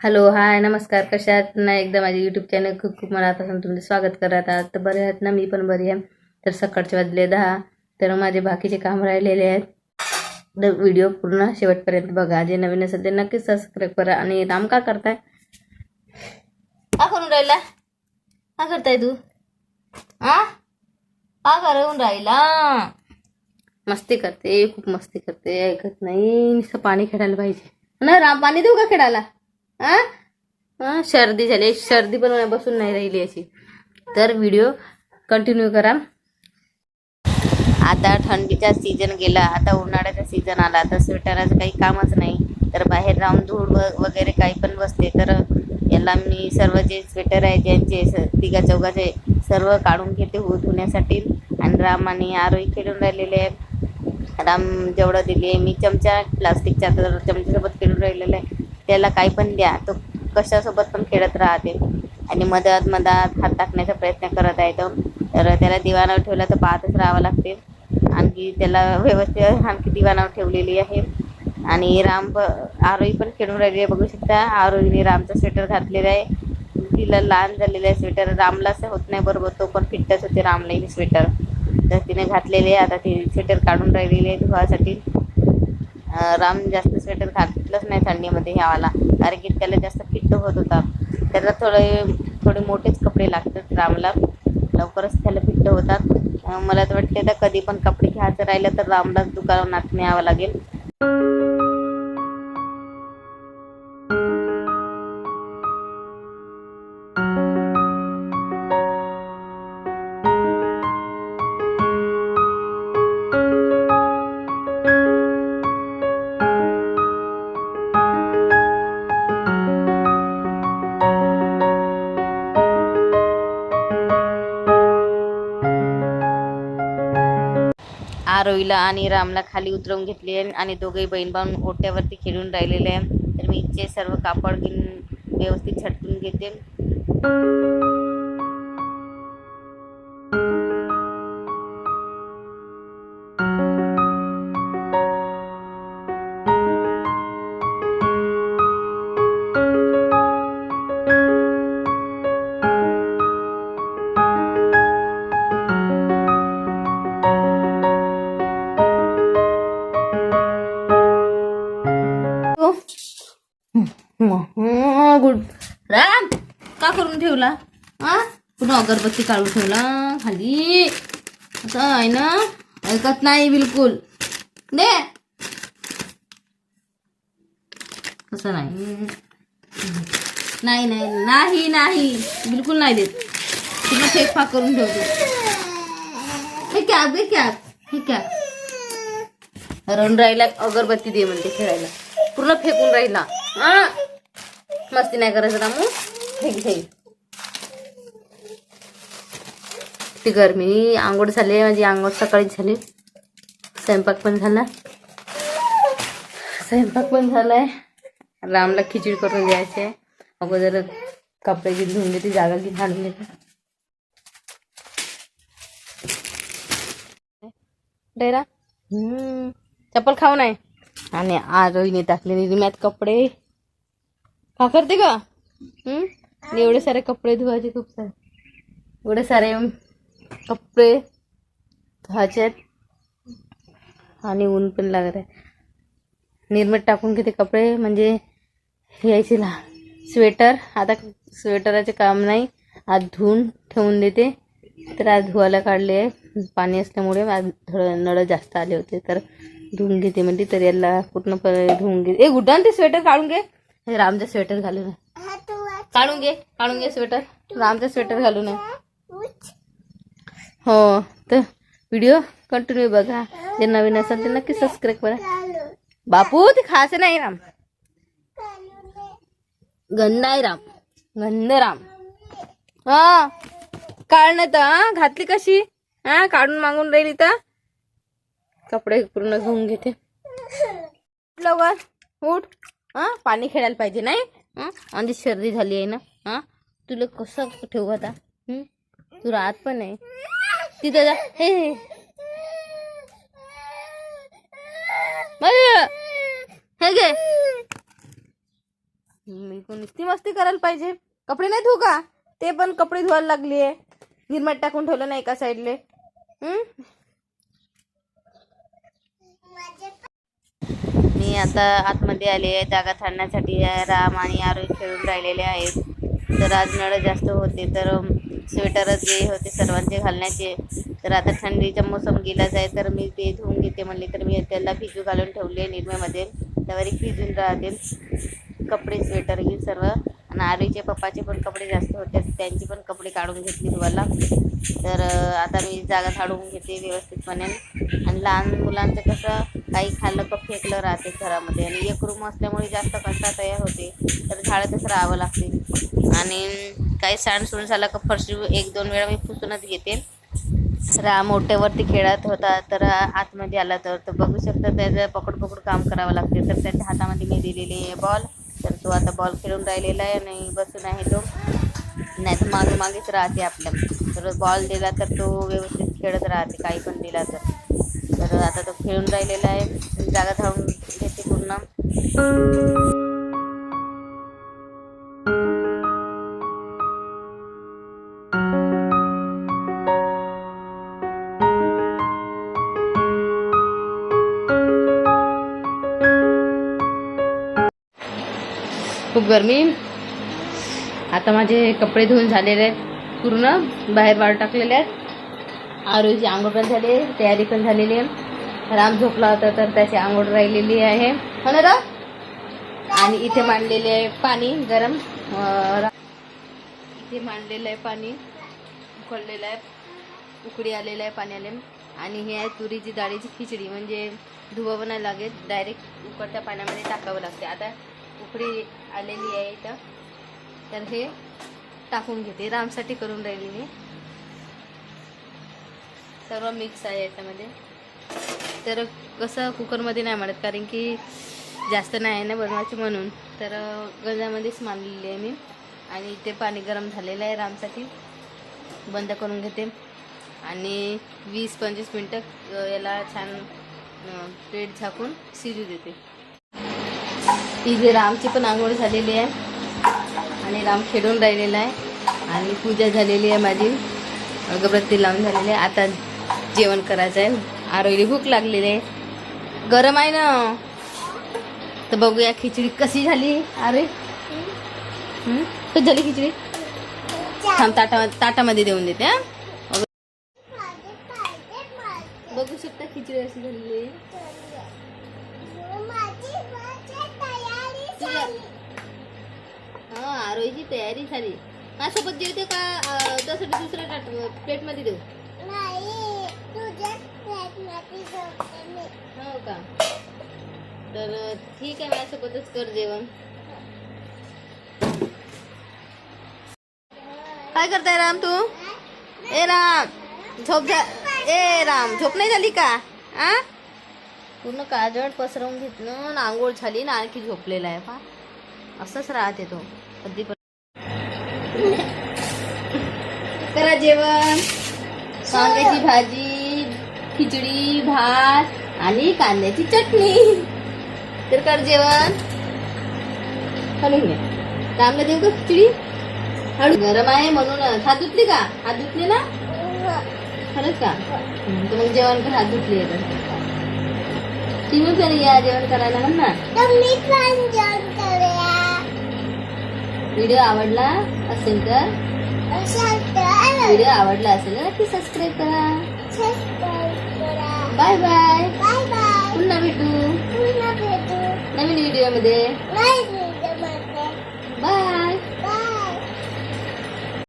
Hello hi नमस्कार कशा आहात? ना एकदा माझ्या युट्यूब चॅनल खूप खूप मनापासून तुमचं स्वागत करत आहात. तर बरे आहात ना? मी पण बरी आहे. तर सकाळचे वाजले दहा. तर माझे बाकीचे काम राहिलेले आहेत. तर व्हिडिओ पूर्ण शेवटपर्यंत बघा. जे नवीन असेल ते नक्कीच सबस्क्राईब करा. आणि राम का करताय? का करून राहिला? का करताय तू? हा का करून राहिला? मस्ती करते खूप मस्ती करते. ऐकत नाही. नुसतं पाणी खेळायला पाहिजे. ना राम पाणी देऊ का खेळायला? हा? सर्दी झाली. सर्दी पण बसून नाही राहिली अशी. तर व्हिडिओ कंटिन्यू करा. आता थंडीचा सीजन गेला. आता उन्हाळ्याचा सीजन आला. तर स्वेटराचं काही कामच नाही. तर बाहेर राहून धूळ व वगैरे काही पण बसते तर याला मी सर्व जे स्वेटर आहे ज्यांचे तिघा चौघाचे सर्व काढून घेते हो धुण्यासाठी. आणि राम आणि आरोही खेळून राहिलेले आहे राम जेवढं दिली आहे मी चमचा प्लास्टिकचा तर चमच्यासोबत खेळून राहिलेला आहे. त्याला काही पण द्या. तो कशासोबत पण खेळत राहते. आणि मधात मधात हात टाकण्याचा प्रयत्न करत आहे तो. तर त्याला दिवाणावर ठेवला तर पाहतच राहावं लागते. आणखी त्याला व्यवस्थित आणखी दिवाणावर ठेवलेली आहे. आणि राम प आरोही पण खेळून राहिली आहे बघू शकता. आरोहीने रामचं स्वेटर घातलेलं आहे. तिला लहान झालेलं आहे स्वेटर रामला असं होत नाही बरोबर. तो पण फिट्टच होते रामलाही स्वेटर तर तिने घातलेले आहे. आता ती स्वेटर काढून राहिलेली आहे धुवासाठी राम जास्त स्वेटर घातलंच नाही थंडीमध्ये ह्यावाला. कारण की त्याला जास्त फिट्ट होत होता. त्याला थोडे थोडे मोठेच कपडे लागतात रामला. लवकरच त्याला फिट्ट होतात. मला तर वाटते तर कधी पण कपडे घ्यायचं राहिलं तर रामलाच दुकानात न्यावं लागेल. आरोहीला आणि रामला खाली उतरवून घेतले आणि दोघेही बहीण भाऊ ओट्यावरती खेळून राहिलेले आहे. तर मी इथे सर्व कापड घेऊन व्यवस्थित छटकून घेते. ठेवला? हा? कुठं अगरबत्ती काढून ठेवला? खाली. असं आहे ना? ऐकत नाही बिलकुल. दे. असं नाही. नाही नाही नाही नाही. बिलकुल नाही देत. तुला फेक फाक करून ठेवतो. हे कॅब हे कॅब हे कॅब रडून राहिला अगरबत्ती दे म्हणते खेळायला. पूर्ण फेकून राहिला. हा? मस्ती नाही करायचं रामू. Fake fake. ती गरमी. आंघोळ झाली माझी आंघोळ सकाळीच झाली. स्वयंपाक पण झाला. स्वयंपाक पण झालाय. रामला खिचडी करून द्यायची आहे. अगोदर कपडे घेऊन धुवून घेते जागा घेऊन घालून घेते डेरा? चप्पल खाऊ नाही. आणि आरोहीने टाकलेले रिम्यात कपडे. का करते का हम्म? एवढे सारे कपडे धुवायचे खूप सारे. एवढे सारे कपडे धुवायचे आहेत आणि ऊन पण लागत आहे. निर्मट टाकून घेते कपडे म्हणजे यायचे ला. स्वेटर आता स्वेटराचे काम नाही. आज धुवून ठेवून देते. तर आज धुवायला काढले आहे. पाणी असल्यामुळे आज थोडं नळ जास्त आले होते तर धुवून घेते म्हणजे तर याला पूर्णपणे धुवून घेते ए गुड्डान ते स्वेटर काढून घे. हे रामचं स्वेटर घालून. काढून घे काढून घे स्वेटर. रामचं स्वेटर घालून हो तर व्हिडिओ कंटिन्यू बघा. जे नवीन असेल ते नक्की सबस्क्राईब करा. बापू ते खायचं नाही राम गंध आहे राम. गंध राम हा काळ नाही तर हा घातली कशी? हा काढून मागून राहिली तर कपडे पूर्ण घेऊन घेते. लवकर उठ. हा पाणी खेळायला पाहिजे नाही? हा आणि सर्दी झाली आहे ना? हा तुला कसं ठेवू आता? तू राहत पण आहे. तिथं जा. हे हे. हे घे. मी नुसती मस्ती करायला पाहिजे. कपडे नाही धुऊ का? ते पण कपडे धुवायला लागली आहे निर्माट टाकून ठेवलं नाही एका साईडले? मी आता आतमध्ये आले आहे. जागा थांडण्यासाठी राम आणि आरोग्य खेळून राहिलेले आहेत. तर आज नळ जास्त होते तर स्वेटरच जे होते सर्वांचे घालण्याचे. तर आता थंडीचा मोसम गेलाच आहे तर मी ते धुवून घेते म्हणले तर मी त्याला भिजू घालून ठेवले निरम्यामध्ये. त्यावर एक भिजून राहतील कपडे स्वेटर घेऊन सर्व. आणि आरोहीचे पप्पाचे पण कपडे जास्त होते त्यांचे पण कपडे काढून घेतले धुवायला. तर आता मी जागा झाडून घेते व्यवस्थितपणे. आणि लहान मुलांचं कसं काही खाल्लं का फेकलं राहते घरामध्ये. आणि एक रूम असल्यामुळे जास्त कसा तयार होते. तर झाडतच राहावं लागते. आणि काही सांडसूण झालं का फरशी एक दोन वेळा मी पुसूनच घेते. रा मोठ्यावरती खेळत होता तर आतमध्ये आला तर तो बघू शकता त्याचं पकड पकड काम करावं लागते. तर त्याच्या हातामध्ये मी दिलेली आहे बॉल तर तो आता बॉल खेळून राहिलेला आहे आणि बसून आहे तो. नाही तर मागे मागेच राहते आपल्या. तर बॉल दिला तर तो व्यवस्थित खेळत राहते काही पण दिला तर. तर आता तो खेळून राहिलेला आहे. जागा धावून घेते पूर्ण. खूप गरमी. आता माझे कपडे धुवून झालेले आहेत पूर्ण बाहेर वाढ टाकलेले आहेत. आरोची आंघोळ पण झाली तयारी पण झालेली आहे. राम झोपला होता तर त्याची आंघोळ राहिलेली आहे. हो ना राम? आणि इथे मांडलेले आहे पाणी गरम. इथे मांडलेलं आहे पाणी उकळलेलं आहे. उकडी आलेलं आहे पाण्याला आणि हे आहे तुरीची डाळीची खिचडी म्हणजे धुवावं नाही लागेल डायरेक्ट उकळत्या पाण्यामध्ये टाकावं लागते. आता उकडी आलेली आहे इथं. तर हे टाकून घेते. रामसाठी करून राहिली मी. सर्व मिक्स आहे याच्यामध्ये. तर कसं कुकरमध्ये नाही म्हणत कारण की जास्त नाही आहे ना बनवायची म्हणून. तर गंजामध्येच मांडलेली आहे मी. आणि इथे पाणी गरम झालेलं आहे रामसाठी. बंद करून घेते. आणि वीस पंचवीस मिनटं याला छान प्लेट झाकून शिजू देते. इथे रामची पण आंघोळ झालेली आहे. आणि राम खेळून राहिलेला आहे. आणि पूजा झालेली आहे माझी. अगरबत्ती लावून झालेली आहे. आता जेवण करायचं आहे. आरोग्य भूक लागलेली आहे. गरम आहे ना? तर बघूया खिचडी कशी झाली. अरे कशी झाली खिचडी? थांब ताटा ताटामध्ये देऊन देते हा? बघू शकता खिचडी अशी झालेली आहे. हा आरोहीची तयारी झाली. माझ्यासोबत जेवते का? त्यासाठी दुसऱ्या ताट प्लेटमध्ये देऊ? हो का? तर ठीक आहे माझ्यासोबतच कर जेवण. काय करताय राम तू? ए राम. झोप झा ए राम. झोप नाही झाली का? आ? पूर्ण काजळ पसरवून घेतलं आणि आंघोळ झाली ना आणखी झोपलेला आहे पा. असंच राहते तो. कधी पण. करा जेवण. कांद्याची भाजी खिचडी भात आणि कांद्याची चटणी. तर कर जेवण. रामला देऊ का खिचडी? हळू. गरम आहे म्हणून हात धुतली का? हात धुतले ना? खरंच का? हं, तर मग जेवण कर हात धुतली आहे तरी या जेवण करायला म्हण ना. व्हिडिओ आवडला असेल तर? व्हिडिओ आवडला असेल तर नक्की सबस्क्राईब करा. बाय बाय पुन्हा भेटू. नवीन व्हिडिओमध्ये. बाय